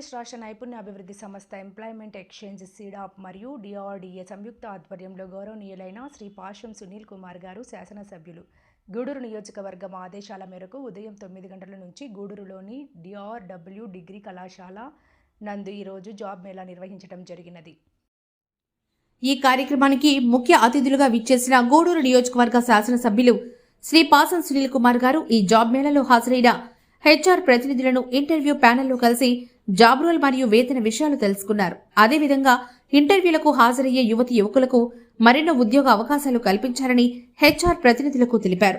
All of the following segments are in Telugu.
ఆంధ్రప్రదేశ్ రాష్ట్ర నైపుణ్య అభివృద్ధి సంస్థ ఎంప్లాయ్మెంట్ ఎక్స్చేంజ్ సీడాప్ మరియు డిఆర్డీఏ సంయుక్త ఆధ్వర్యంలో గౌరవనీయులైన శ్రీ పాషం సునీల్ కుమార్ గారు శాసనసభ్యులు. గూడూరు నియోజకవర్గం ఆదేశాల మేరకు ఉదయం తొమ్మిది గంటల నుంచి గూడూరులోని డిఆర్డబ్ల్యూ డిగ్రీ కళాశాల నందు ఈరోజు జాబ్ మేళా నిర్వహించడం జరిగినది. ఈ కార్యక్రమానికి ముఖ్య అతిథులుగా విచ్చేసిన గూడూరు నియోజకవర్గ శాసనసభ్యులు శ్రీ పాసం సునీల్ కుమార్ గారు ఈ జాబ్ మేళలో హాజరైన హెచ్ఆర్ ప్రతినిధులను ఇంటర్వ్యూ ప్యానెల్లో కలిసి జాబ్ రోల్ మరియు వేతన విషయాలు తెలుసుకున్నారు. అదేవిధంగా ఇంటర్వ్యూలకు హాజరయ్యే యువతి యువకులకు మరెన్నో ఉద్యోగ అవకాశాలు కల్పించాలని హెచ్ఆర్ ప్రతినిధులకు తెలిపారు.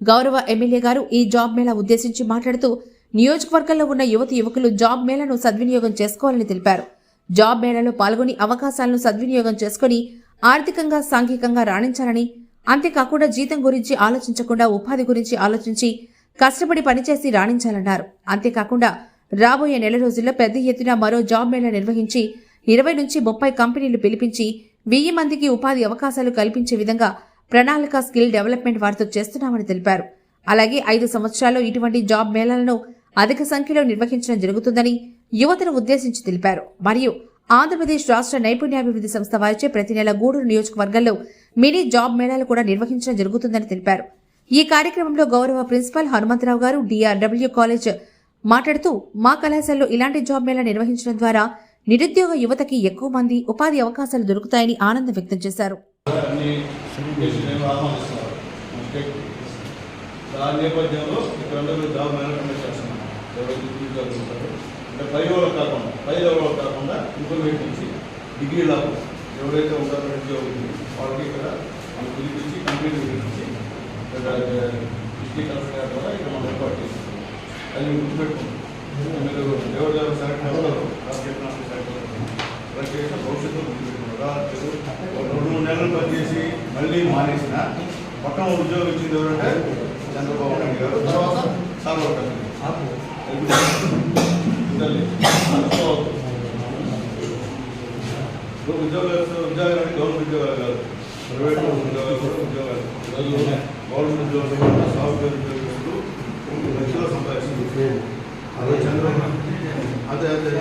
గౌరవ ఎమ్మెల్యే గారు ఈ జాబ్ మేళా ఉద్దేశించి మాట్లాడుతూ నియోజకవర్గంలో ఉన్న యువతి యువకులు జాబ్ మేళాను సద్వినియోగం చేసుకోవాలని తెలిపారు. జాబ్ మేళాలో పాల్గొని అవకాశాలను సద్వినియోగం చేసుకుని ఆర్థికంగా సాంఘికంగా రాణించాలని అంతేకాకుండా జీతం గురించి ఆలోచించకుండా ఉపాధి గురించి ఆలోచించి కష్టపడి పనిచేసి రాణించాలన్నారు. అంతేకాకుండా రాబోయే నెల రోజుల్లో పెద్ద ఎత్తున మరో జాబ్ మేళా నిర్వహించి ఇరవై నుంచి ముప్పై కంపెనీలు పిలిపించి వెయ్యి మందికి ఉపాధి అవకాశాలు కల్పించే విధంగా ప్రణాళిక స్కిల్ డెవలప్మెంట్ వారితో చేస్తున్నామని తెలిపారు. అలాగే ఐదు సంవత్సరాల్లో ఇటువంటి జాబ్ మేళాలను అధిక సంఖ్యలో నిర్వహించడం జరుగుతుందని యువతను ఉద్దేశించి తెలిపారు. మరియు ఆంధ్రప్రదేశ్ రాష్ట్ర నైపుణ్యాభివృద్ధి సంస్థ వారిచే ప్రతి నెల గూడూరు నియోజకవర్గంలో మినీ జాబ్ మేళాలు కూడా నిర్వహించడం జరుగుతుందని తెలిపారు. ఈ కార్యక్రమంలో గౌరవ ప్రిన్సిపల్ హనుమంతరావు గారు డిఆర్డబ్ల్యూ కాలేజ్ మాట్లాడుతూ మా కళాశాలలో ఇలాంటి జాబ్ మేళా నిర్వహించడం ద్వారా నిరుద్యోగ యువతకి ఎక్కువ మంది ఉపాధి అవకాశాలు దొరుకుతాయని ఆనందం వ్యక్తం చేశారు. దాని నేపథ్యంలో ఇక్కడ జాబ్ మేనేజ్మెంట్ చేస్తున్నాం ఎవరైతే ఉద్యోగాలు ఉంటారో అంటే పై కాకుండా పై లెవెల్ కాకుండా ఇంటర్మీడియట్ నుంచి డిగ్రీ ఎవరైతే ఉంటారో ఉద్యోగులు వాళ్ళకి ఇక్కడ మనం పిలిపించి కంప్లీట్ పిలిపించి ఇక్కడ డిస్ట్రిక్ట్ కలెక్టర్ ద్వారా ఇక్కడ మనం ఏర్పాటు చేస్తున్నాం అది మీరు గుర్తుపెట్టుకుంటాం మీరు ఎవరు ఎవరు సెలెక్ట్ అవుతారో రాష్ట్ర సెలెక్ట్ అవుతారు సెలెక్ట్ చేసిన భవిష్యత్తులో గుర్తుపెట్టుకుంటారు ఒక రెండు మూడు నెలలు పనిచేసి మళ్ళీ మానేసిన పక్కన ఉద్యోగం ఇచ్చింది ఎవరంటే చంద్రబాబు నాయుడు గారు తర్వాత సార్వర్ ఉద్యోగాలు ఉద్యోగాలు అంటే గవర్నమెంట్ ఉద్యోగాలు కాదు ప్రైవేట్ ఉద్యోగాలు కూడా ఉద్యోగాలు ఈరోజు గవర్నమెంట్ ఉద్యోగాలు కూడా సాఫ్ట్వేర్ ఉద్యోగులు లక్షలో సంపాదిస్తుంది అదే అదే అదే.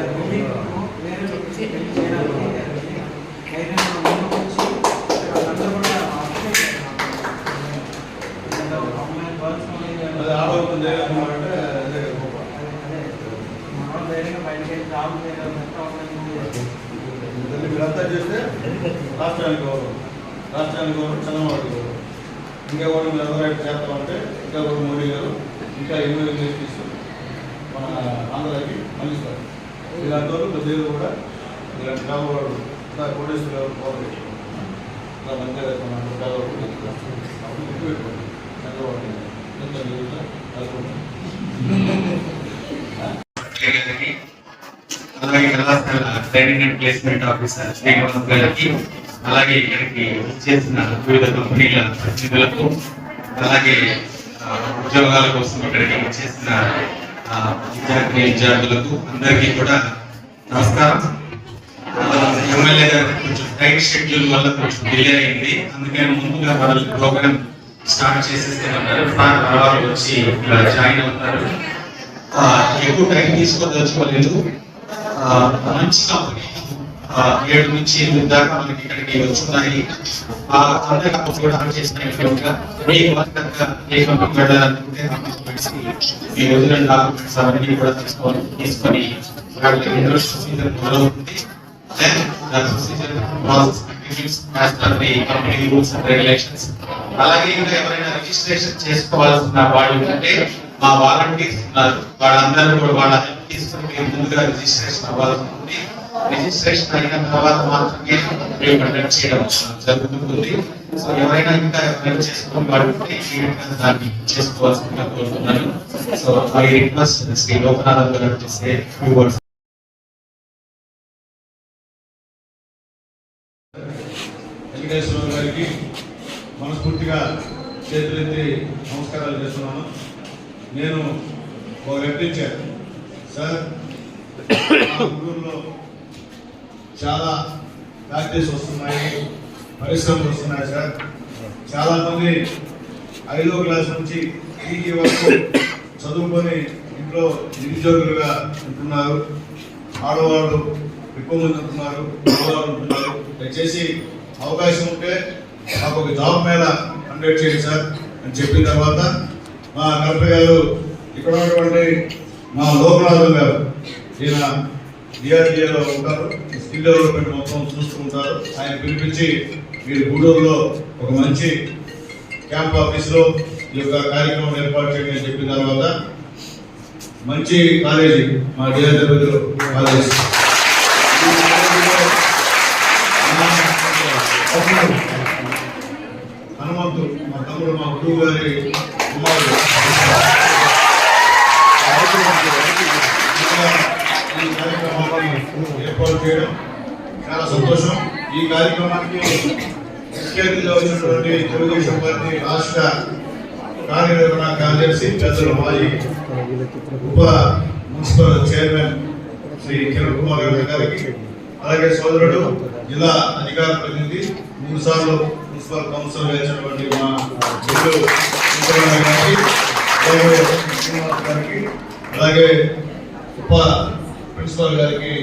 మీరంతా చేస్తే రాష్ట్రానికి గౌరవం. రాష్ట్రానికి గౌరవం చంద్రబాబు గౌరవం. ఇంకా కూడా మీరు ఎవరైతే చేస్తామంటే ఇంకా కూడా మోడీ గారు ఇంకా ఎన్నో ఇండస్ట్రీస్ మన ఆంధ్రాకి అందిస్తారు ఇలాంటి వాళ్ళు ప్రజలు కూడా ఇలాంటి కావాలి కోటేశ్వర గారు పోవాలి మంచిగా చంద్రబాబు అలాగే కళాశాల training and placement officer Srinivas గారికి అలాగే ఇక్కడికి చేసిన వివిధ కంపెనీల ప్రతినిధులకు అలాగే ఉద్యోగాల కోసం ఇక్కడికి చేసిన విద్యార్థి విద్యార్థులకు అందరికీ కూడా నమస్కారం. ఎమ్మెల్యే గారు కొంచెం టైట్ షెడ్యూల్ వల్ల కొంచెం డిలే అయింది. అందుకని ముందుగా వాళ్ళు ప్రోగ్రామ్ స్టార్ట్ చేసేసేమన్నారు సార్ వాళ్ళు వచ్చి ఇలా జాయిన్ అవుతారు. ఎక్కువ టైం తీసుకోదలుచుకోలేదు. ఆ, మంచి కంపెనీ ఏడు నుంచి ఎనిమిది దాకా మనకి ఇక్కడికి వస్తున్నాయి. అందరికీ కూడా ఆన్ మీ ఏ కంపెనీ వెళ్ళాలనుకుంటే డాక్యుమెంట్స్ మీ డాక్యుమెంట్స్ అవన్నీ కూడా తీసుకోవాలి తీసుకొని ప్రొసీజర్ మొదలవుతుంది అలాగే ఇంకా ఎవరైనా రిజిస్ట్రేషన్ చేసుకోవాల్సిన వాళ్ళు ఉంటే మా వాలంటీర్స్ ఉన్నారు. వాళ్ళందరూ కూడా వాళ్ళ తీసుకుని ముందుగా రిజిస్ట్రేషన్ అవ్వాల్సి ఉంటుంది. రిజిస్ట్రేషన్ అయిన తర్వాత మాత్రమే మీరు కండక్ట్ చేయడం జరుగుతుంది సో ఎవరైనా ఇంకా ఎవరైనా చేసుకుని వాళ్ళు ఉంటే దాన్ని చేసుకోవాల్సిందిగా కోరుతున్నాను so I request Shri Lokanath garu చేసే ఫ్యూ వర్డ్స్ వెంకటేశ్వర గారికి మనస్ఫూర్తిగా చేతులెత్తి నమస్కారాలు చేస్తున్నాను నేను ఒక వ్యక్తించాను సార్ మా ఊళ్ళో చాలా ఫ్యాక్టరీస్ వస్తున్నాయి పరిశ్రమలు వస్తున్నాయి సార్. చాలామంది ఐదో క్లాస్ నుంచి పీజీ వరకు చదువుకొని ఇంట్లో నిరుద్యోగులుగా ఉంటున్నారు. ఆడవాళ్ళు ఎక్కువ మంది ఉంటున్నారు ఉంటున్నారు. దయచేసి అవకాశం ఉంటే మాకు ఒక జాబ్ మేళ కండక్ట్ చేయండి సార్ అని చెప్పిన తర్వాత మా కలెక్టర్ గారు ఇక్కడ ఉన్నటువంటి మా లోకనాథం గారు ఈయన డిఆర్డిఏలో ఉంటారు. స్కిల్ డెవలప్మెంట్ మొత్తం చూసుకుంటారు ఆయన పిలిపించి మీరు గూడూరులో ఒక మంచి క్యాంప్ ఆఫీస్లో ఈ యొక్క కార్యక్రమం ఏర్పాటు చేయడం అని చెప్పిన తర్వాత మంచి కాలేజీ మా డిఆర్డబ్ల్యూ కాలేజ్. హనుమంతుడు హనుమంతు మా తమ్ముడు మా గురువు గారి కుమారుడు ఈ కార్యక్రమాన్ని ఏర్పాటు చేయడం చాలా సంతోషం ఈ కార్యక్రమానికి ముఖ్య అతిథిగా వచ్చినటువంటి తెలుగుదేశం పార్టీ రాష్ట్ర కార్యనిర్వహణ కార్యదర్శి పెద్దలు మాజీ ఉప మున్సిపల్ చైర్మన్ శ్రీ కిరణ్ కుమార్ గారికి అలాగే సోదరుడు జిల్లా అధికార ప్రతినిధి మూడు సార్లు మున్సిపల్ కౌన్సిల్ వేసినటువంటి మా గారికి అలాగే గారికి అలాగే ఉప ప్రిన్సిపల్ గారికి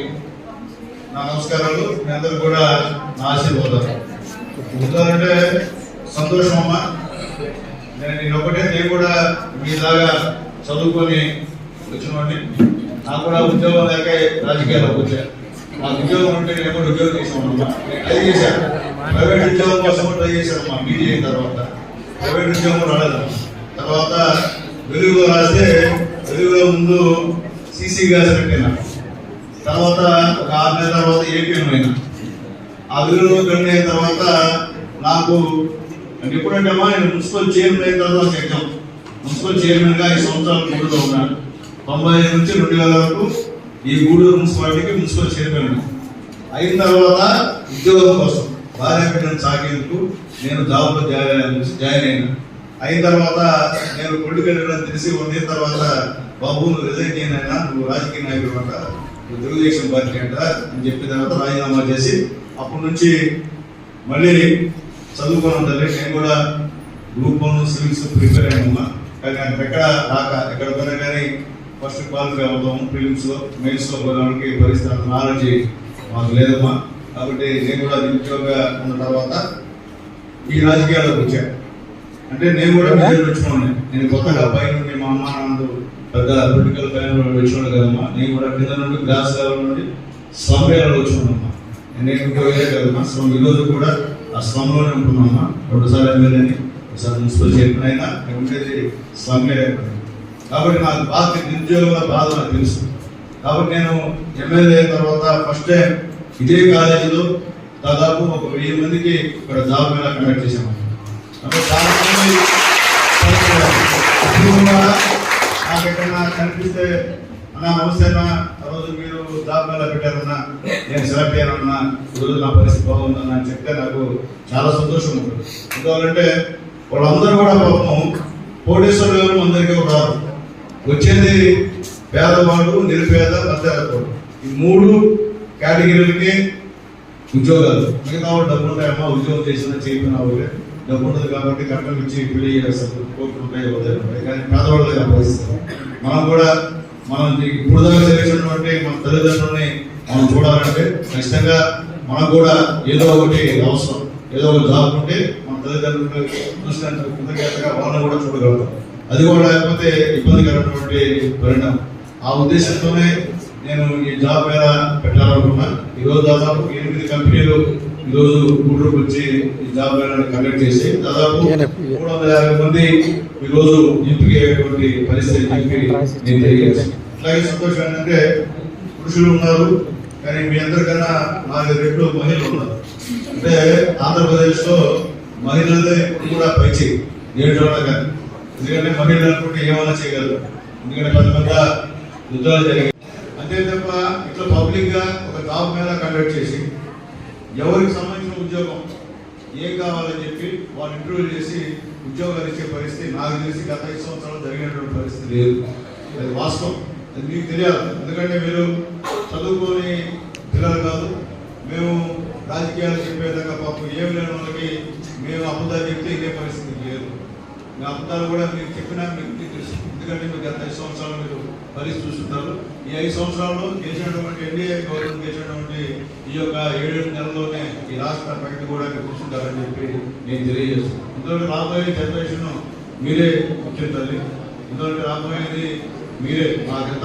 నా నమస్కారాలు. మీ అందరూ కూడా నా ఆశీర్వాదాలు ఎందుకంటే సంతోషం అమ్మా నేను నేను ఒకటే నేను కూడా మీలాగా చదువుకొని వచ్చినవాడిని నాకు కూడా ఉద్యోగం లేక రాజకీయాల్లోకి వచ్చాను నాకు ఉద్యోగం ఉంటే నేను కూడా ఉద్యోగం చేసామమ్మా నేను ట్రై చేశాను ప్రైవేట్ ఉద్యోగం కోసం ట్రై చేశానమ్మా బీజీ అయిన తర్వాత. ప్రైవేట్ ఉద్యోగం రాలేదమ్మా. తర్వాత వెలుగులో రాస్తే వెలుగులో ముందు సీసీ గ్యాస్ పెట్టినా. తర్వాత ఒక ఆరు నెలల తర్వాత ఏపీఎం అయినా. ఆ విలువలో అయిన తర్వాత నాకు అంటే ఎప్పుడంటే నేను మున్సిపల్ చైర్మన్ అయిన తర్వాత నాకు ఎగ్జామ్ మున్సిపల్ చైర్మన్గా ఈ సంవత్సరాలు గూడూరులో ఉన్నాను. తొంభై ఐదు నుంచి రెండు వేల వరకు ఈ గూడూరు మున్సిపాలిటీకి మున్సిపల్ చైర్మన్ అయిన. తర్వాత ఉద్యోగం కోసం భార్య పిల్లలు సాగేందుకు నేను జాబ్లో జాయిన్ జాయిన్ అయినా. అయిన తర్వాత నేను పొలిటికల్ తెలిసి వండిన తర్వాత బాబు నువ్వు రిజైన్ చేయనైనా నువ్వు రాజకీయ నాయకుడు అంట నువ్వు తెలుగుదేశం పార్టీ అంట అని చెప్పిన తర్వాత రాజీనామా చేసి అప్పటి నుంచి మళ్ళీ చదువుకొని ఉండాలి నేను కూడా గ్రూప్ వన్ సివిల్స్ ప్రిపేర్ అయ్యామమ్మా కానీ ఎక్కడ రాక ఎక్కడ పోయినా కానీ ఫస్ట్ క్వాలిఫై అవుతాము ఫిలిమ్స్లో మెయిన్స్లో పోవడానికి పరిస్థితి నాలెడ్జ్ మాకు లేదమ్మా. కాబట్టి నేను కూడా నిరుద్యోగంగా ఉన్న తర్వాత ఈ రాజకీయాల్లోకి వచ్చాను అంటే నేను కూడా విజయం వచ్చినాను నేను కొత్తగా పై నుండి మా అమ్మ నాన్న పెద్ద పొలిటికల్ ఫ్యామిలీ వచ్చినాడు కదమ్మా. నేను కూడా కింద నుండి గ్రాస్ లెవెల్ నుండి స్లమ్ ఏరియాలో నేను ఉద్యోగమే కాదు స్లమ్ ఈ రోజు కూడా ఆ స్వామిలోనే ఉంటున్నామా రెండుసార్లు ఎమ్మెల్యేని ఒకసారి మున్సిపల్ చైర్మన్ అయినా నేను ఉండేది స్లమ్ కాబట్టి నాకు బాధ నిరుద్యోగుల బాధ నాకు తెలుసు. కాబట్టి నేను ఎమ్మెల్యే అయిన తర్వాత ఫస్ట్ టైం ఇదే కాలేజీలో దాదాపు ఒక వెయ్యి మందికి ఇక్కడ జాబ్ మేళా కండక్ట్ చేశాము. నాకు ఎక్కడన్నా కనిపిస్తే నా నమస్తే ఆ రోజు మీరు జాబ్ పెట్టారన్నా నేను సెలెక్ట్ అయ్యానన్నా ఈ రోజు నా పరిస్థితి బాగుందన్నా అని చెప్తే నాకు చాలా సంతోషం ఉంటుంది. ఎందుకంటే వాళ్ళందరూ కూడా పాపం కోటేశ్వర గారు అందరికీ దగ్గరికి వచ్చేది పేదవాళ్ళు నిరుపేద మధ్యరకుడు ఈ మూడు కేటగిరీలకి ఉద్యోగాలు. మిగతా వాళ్ళు డబ్బులు ఉంటాయమ్మా ఉద్యోగం చేసిన చేయకున్నా వాళ్ళే డబ్బు ఉండదు కాబట్టి కట్టలు ఇచ్చి పెళ్ళి చేస్తారు కోట్లు ఉంటాయి కానీ పేదవాళ్ళు పరిస్థితి. మనం కూడా మనం ఇప్పుడు దాకా తెలిసినటువంటి మన తల్లిదండ్రులని మనం చూడాలంటే ఖచ్చితంగా మనకు కూడా ఏదో ఒకటి అవసరం. ఏదో ఒక జాబ్ ఉంటే మన తల్లిదండ్రులు చూసినంత కృతజ్ఞతగా వాళ్ళని కూడా చూడగలుగుతాం. అది కూడా లేకపోతే ఇబ్బందికరమైనటువంటి పరిణామం. ఆ ఉద్దేశంతోనే నేను ఈ జాబ్ మీద పెట్టాలనుకున్నా. ఈరోజు దాదాపు ఎనిమిది కంపెనీలు ఈరోజు గూడూరుకు వచ్చి ఈ జాబ్ మీద కండక్ట్ చేసి దాదాపు మూడు వందల యాభై మంది ఈరోజు ఎంపిక అయ్యేటువంటి పరిస్థితి నేను తెలియజేస్తాను అట్లాగే సంతోషం ఏంటంటే పురుషులు ఉన్నారు కానీ మీ అందరికన్నా నాలుగు రెట్లు మహిళలు ఉన్నారు. అంటే ఆంధ్రప్రదేశ్లో మహిళలే ఇప్పుడు కూడా పైచి ఏడు కానీ ఎందుకంటే మహిళలు అనుకుంటే ఏమైనా చేయగలరు. ఎందుకంటే పెద్ద పెద్ద యుద్ధాలు జరిగాయి. అంతే తప్ప ఇట్లా పబ్లిక్గా ఒక జాబ్ మీద కండక్ట్ చేసి ఎవరికి సంబంధించిన ఉద్యోగం ఏం కావాలని చెప్పి వాళ్ళు ఇంటర్వ్యూ చేసి ఉద్యోగాలు ఇచ్చే పరిస్థితి నాకు తెలిసి గత ఐదు సంవత్సరాలు జరిగినటువంటి పరిస్థితి లేదు. అది వాస్తవం. అది మీకు తెలియాలి. ఎందుకంటే మీరు చదువుకొని పిల్లలు కాదు మేము రాజకీయాలు చెప్పే విధంగా పాపం ఏమి లేని వాళ్ళకి మేము అబద్ధాలు చెప్తే ఇదే పరిస్థితి లేదు మీ అబద్ధాలు కూడా మీకు చెప్పినా మీకు ఎందుకంటే మీకు గత ఐదు సంవత్సరాలు మీరు పరిస్థితి చూస్తున్నారు ఈ ఐదు సంవత్సరాల్లో చేసినటువంటి ఎన్డీఏ గవర్నమెంట్ చేసినటువంటి ఈ యొక్క ఏడేడు నెలల్లోనే ఈ రాష్ట్ర ప్రగతి కూడా మీరు కూర్చుంటారని చెప్పి నేను తెలియజేస్తున్నాను. ఎందుకంటే రాబోయే జనరేషన్ మీరే ముఖ్యం తల్లి. ఎందుకంటే రాబోయేది మీరే. మా గత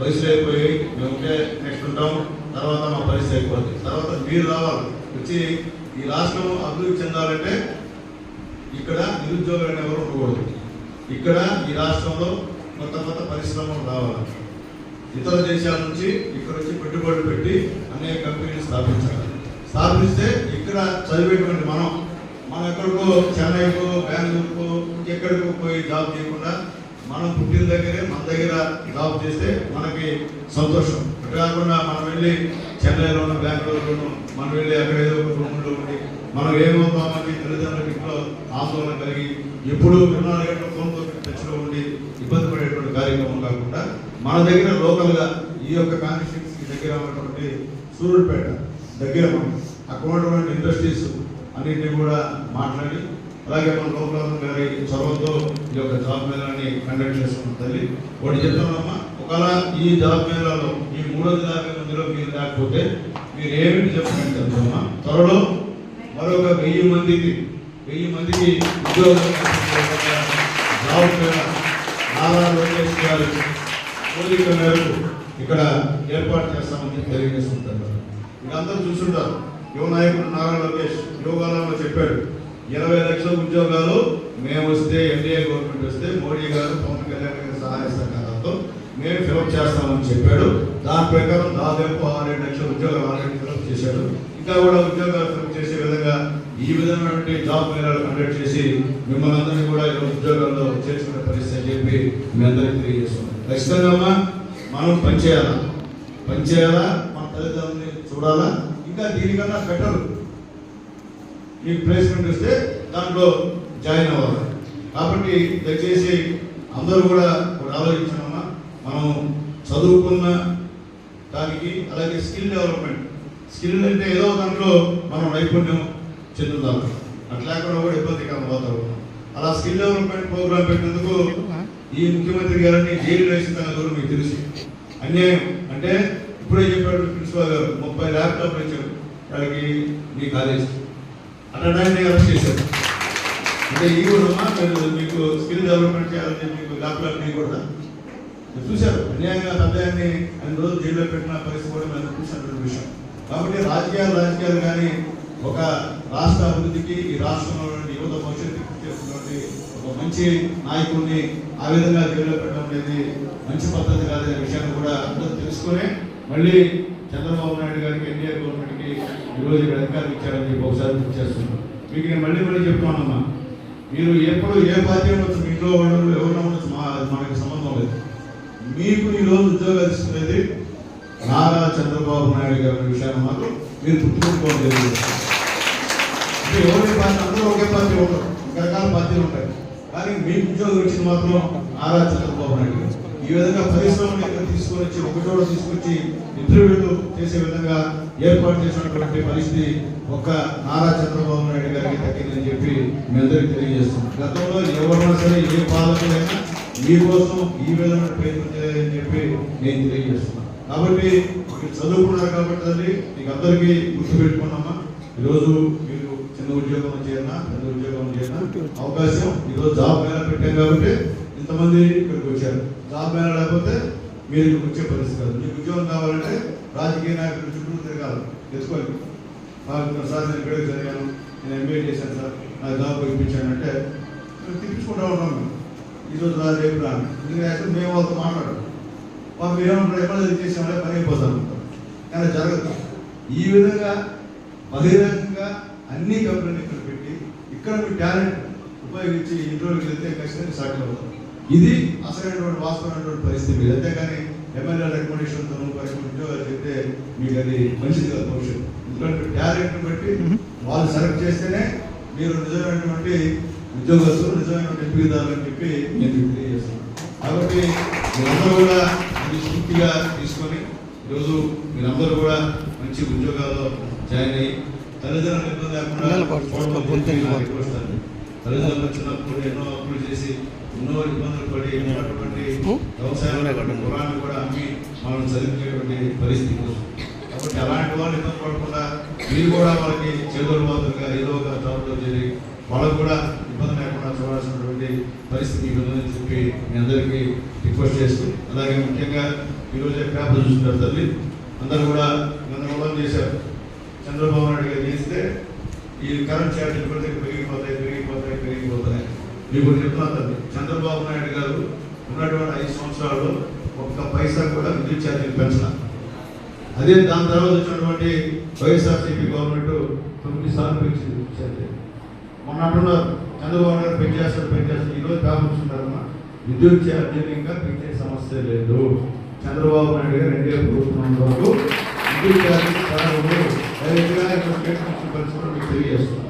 వయసులో అయిపోయి మేము ఉంటే నెక్స్ట్ ఉంటాం తర్వాత మా పరిస్థితి అయిపోతుంది తర్వాత మీరు రావాలి. వచ్చి ఈ రాష్ట్రం అభివృద్ధి చెందాలంటే ఇక్కడ నిరుద్యోగులు ఎవరు ఉండకూడదు. ఇక్కడ ఈ రాష్ట్రంలో కొత్త కొత్త పరిశ్రమలు రావాలి. ఇతర దేశాల నుంచి ఇక్కడ వచ్చి పెట్టుబడులు పెట్టి అనేక కంపెనీలు స్థాపించాలి. స్థాపిస్తే ఇక్కడ చదివేటువంటి మనం మనం ఎక్కడికో చెన్నైకో బెంగళూరుకో ఎక్కడికో పోయి జాబ్ చేయకుండా మనం పుట్టిన దగ్గరే మన దగ్గర జాబ్ చేస్తే మనకి సంతోషం. అటు కాకుండా మనం వెళ్ళి చెన్నైలోనూ బెంగళూరులోనూ మనం వెళ్ళి అక్కడ ఏదో ఒక రూమ్లో ఉండి మనం ఏమవుతామని తల్లిదండ్రులకు ఇంట్లో ఆందోళన కలిగి ఎప్పుడూ ఇరవై నాలుగు గంటల ఫోన్తో టచ్లో ఉండి ఇబ్బంది పడేటువంటి కార్యక్రమం కాకుండా మన దగ్గర లోకల్గా ఈ యొక్క కాన్స్టిట్యూన్సీ దగ్గర ఉన్నటువంటి సూర్యుపేట దగ్గర మనం అక్కడ ఉన్నటువంటి ఇండస్ట్రీస్ అన్నింటినీ కూడా మాట్లాడి అలాగే మన లోకల్ గారి చొరవతో ఈ యొక్క జాబ్ మేళాన్ని కండక్ట్ చేస్తున్నాం తల్లి. వాడు చెప్తున్నామమ్మా ఒకవేళ ఈ జాబ్ మేళాలో ఈ మూడో వందల యాభై మందిలో మీరు లేకపోతే మీరు ఏమిటి చెప్పండి చెప్తామా త్వరలో మరొక వెయ్యి మందికి వెయ్యి మందికి ఉద్యోగం నారా లోకేష్ గారు కోరిక మేరకు ఇక్కడ ఏర్పాటు చేస్తామని చెప్పి తెలియజేస్తుంటారు మీరందరూ చూస్తుంటారు. యువ నాయకుడు నారా లోకేష్ యోగాలలో చెప్పాడు ఇరవై లక్షల ఉద్యోగాలు మేము వస్తే ఎన్డీఏ గవర్నమెంట్ వస్తే మోడీ గారు పవన్ కళ్యాణ్ గారి సహాయ సహకారంతో మేము ఫిలప్ చేస్తామని చెప్పాడు. దాని ప్రకారం దాదాపు ఆరేడు లక్షల ఉద్యోగాలు ఆల్రెడీ ఫిలప్ చేశాడు. ఇంకా కూడా ఉద్యోగాలు ఫిలప్ విధంగా ఈ విధమైనటువంటి జాబ్ మేళాలు కండక్ట్ చేసి మిమ్మల్ని అందరినీ కూడా ఈరోజు ఉద్యోగాల్లో చేర్చుకునే పరిస్థితి అని చెప్పి మీ అందరికీ తెలియజేస్తున్నాం ఖచ్చితంగా అమ్మా మనం పనిచేయాలా పనిచేయాలా మన తల్లిదండ్రులని చూడాలా? ఇంకా దీనికన్నా బెటర్ మీకు ప్లేస్మెంట్ ఇస్తే దాంట్లో జాయిన్ అవ్వాలి. కాబట్టి దయచేసి అందరూ కూడా ఒకటి ఆలోచించామమ్మా మనం చదువుకున్న దానికి అలాగే స్కిల్ డెవలప్మెంట్ స్కిల్ అంటే ఏదో దాంట్లో మనం నైపుణ్యం చెందుతాం. అట్లా లేకుండా కూడా ఇబ్బందికరం వాతావరణం అలా స్కిల్ డెవలప్మెంట్ ప్రోగ్రామ్ పెట్టినందుకు ఈ ముఖ్యమంత్రి గారిని జైలు వేసిన సంగతి మీకు తెలుసు. అన్యాయం. అంటే ఇప్పుడే చెప్పాడు ప్రిన్సిపాల్ గారు ముప్పై ల్యాప్టాప్లు ఇచ్చారు. వాళ్ళకి మీ కాలేజ్. అట్టడానికి అరెస్ట్ చేశారు. అంటే ఈ కూడా మీకు స్కిల్ డెవలప్మెంట్ చేయాలని మీకు ల్యాప్టాప్ మీకు కూడా చూశారు. అన్యాయంగా పెద్దయాన్ని అన్ని రోజులు జైల్లో పెట్టిన పరిస్థితి కూడా మేము చూసినటువంటి విషయం. కాబట్టి రాజకీయాలు రాజకీయాలు కానీ ఒక రాష్ట్ర అభివృద్ధికి ఈ రాష్ట్రంలో యువత భవిష్యత్తు ఒక మంచి నాయకుడిని ఆ విధంగా జైల్లో పెట్టడం అనేది మంచి పద్ధతి కాదనే విషయాన్ని కూడా అందరూ తెలుసుకుని మళ్ళీ చంద్రబాబు నాయుడు గారికి ఎన్డీఏ గవర్నమెంట్కి ఈరోజు ఇక్కడ అధికారం ఇచ్చారని చెప్పి ఒకసారి గుర్తు చేస్తున్నాను. మీకు నేను మళ్ళీ మళ్ళీ చెప్తున్నానమ్మా. మీరు ఎప్పుడు ఏ పార్టీ ఉండొచ్చు మీ ఇంట్లో ఉండదు ఎవరు ఉండొచ్చు మా మనకి సంబంధం లేదు. మీకు ఈ ఉద్యోగాలు ఇస్తున్నది నారా చంద్రబాబు నాయుడు గారి విషయాన్ని మాత్రం మీరు గుర్తుపెట్టుకోవడం జరిగింది అంటే ఎవరి పార్టీ అందరూ ఒకే పార్టీ ఉండరు రకరకాల పార్టీలు ఉంటాయి. కానీ మీ ఉద్యోగం వచ్చింది మాత్రం నారా చంద్రబాబు నాయుడు గారు. ఈ విధంగా పరిశ్రమలు ఇక్కడ తీసుకొని వచ్చి ఒక తీసుకొచ్చి ఇంటర్వ్యూలు చేసే విధంగా ఏర్పాటు చేసినటువంటి పరిస్థితి ఒక్క నారా చంద్రబాబు నాయుడు గారికి తగ్గిందని చెప్పి మీ అందరికీ తెలియజేస్తున్నాం. గతంలో ఎవరైనా సరే ఏ పాలకులైనా మీకోసం ఈ విధమైన ప్రయత్నం చేయాలని చెప్పి నేను తెలియజేస్తున్నాను. కాబట్టి మీరు చదువుకున్నారు కాబట్టి తల్లి మీకు అందరికీ గుర్తుపెట్టుకున్నామా ఈరోజు మీరు చిన్న ఉద్యోగం చేయనా పెద్ద ఉద్యోగం చేయనా అవకాశం ఈరోజు జాబ్ మేళా పెట్టాం కాబట్టి ఇంతమంది ఇక్కడికి వచ్చారు. జాబ్ మేళా లేకపోతే మీరు ఇక్కడికి వచ్చే పరిస్థితి కాదు. మీకు ఉద్యోగం కావాలంటే రాజకీయ నాయకులు చుట్టూ తిరగాలి తెచ్చుకోవాలి మాకు సార్ నేను ఇక్కడికి చదివాను నేను ఎంబీఏ చేశాను సార్. నాకు జాబ్ ఇప్పించాను అంటే తిప్పించుకుంటా ఉన్నాం మేము. ఈరోజు రా రేపు రాను ఎందుకంటే మేము వాళ్ళతో మాట్లాడు మాకు ఏమంటారు ఎమ్మెల్యే చేసామంటే పని అయిపోతాం కానీ జరగదు. ఈ విధంగా బహిరంగంగా అన్ని కంపెనీలు ఇక్కడ పెట్టి ఇక్కడ మీ టాలెంట్ ఉపయోగించి ఇంట్లోకి వెళ్తే ఖచ్చితంగా సాటిల్ అవుతాం ఇది అసలైనటువంటి వాస్తవమైనటువంటి పరిస్థితి. అంతేగాని ఎమ్మెల్యే రికమెండేషన్తో ఉద్యోగాలు చెప్తే మీకు అది మంచిది కాదు భవిష్యత్తు. ఎందుకంటే టాలెంట్ బట్టి వాళ్ళు సెలెక్ట్ చేస్తేనే మీరు నిజమైనటువంటి ఉద్యోగస్తులు నిజమైనటువంటి ఎంపికదారులు అని చెప్పి నేను తెలియజేస్తున్నాను. కాబట్టి మీరందరూ కూడా ఇది స్ఫూర్తిగా తీసుకొని ఈరోజు మీరందరూ కూడా మంచి ఉద్యోగాల్లో జాయిన్ అయ్యి తల్లిదండ్రులు ఇబ్బంది లేకుండా. తల్లిదండ్రులు చిన్నప్పుడు ఎన్నో అప్పులు చేసి ఎన్నో ఇబ్బందులు పడి ఉన్నటువంటి వ్యవసాయం పొలాన్ని కూడా అమ్మి మనం చదివించేటువంటి పరిస్థితి. కాబట్టి అలాంటి వాళ్ళు ఇబ్బంది పడకుండా మీరు కూడా వాళ్ళకి చేదోడు బాధలుగా ఏదో ఒక జాబ్లో చేరి వాళ్ళకు కూడా ఉండాల్సినటువంటి పరిస్థితి ఉందని చెప్పి మీ అందరికీ రిక్వెస్ట్ చేస్తూ అలాగే ముఖ్యంగా ఈరోజే పేపర్ చూస్తున్నారు తల్లి. అందరూ కూడా గందరగోళం చేశారు. చంద్రబాబు నాయుడు గారు చేస్తే ఈ కరెంట్ ఛార్జీలు కూడా పెరిగిపోతాయి పెరిగిపోతాయి పెరిగిపోతాయి. మీకు చెప్తున్నాను తల్లి. చంద్రబాబు నాయుడు గారు ఉన్నటువంటి ఐదు సంవత్సరాల్లో ఒక్క పైసా కూడా విద్యుత్ ఛార్జీలు పెంచడం అదే దాని తర్వాత వచ్చినటువంటి వైఎస్ఆర్సీపీ గవర్నమెంట్ తొమ్మిది సార్లు పెంచింది విద్యుత్ ఛార్జీ మొన్న అంటున్నారు చంద్రబాబు నాయుడు పెంచేస్తారు పెంచేస్తారు ఈరోజు కావాల్సింటారమ్మా విద్యుత్ ఛార్జీలు ఇంకా పెంచే సమస్య లేదు. చంద్రబాబు నాయుడు గారు ఎన్డీఏ ప్రభుత్వం వరకు విద్యుత్ ఛార్జీ ప్రారంభంలో డైరెక్ట్గా స్టేట్ మీకు తెలియజేస్తున్నాం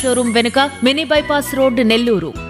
షోరూం వెనుక మినీ బైపాస్ రోడ్ నెల్లూరు.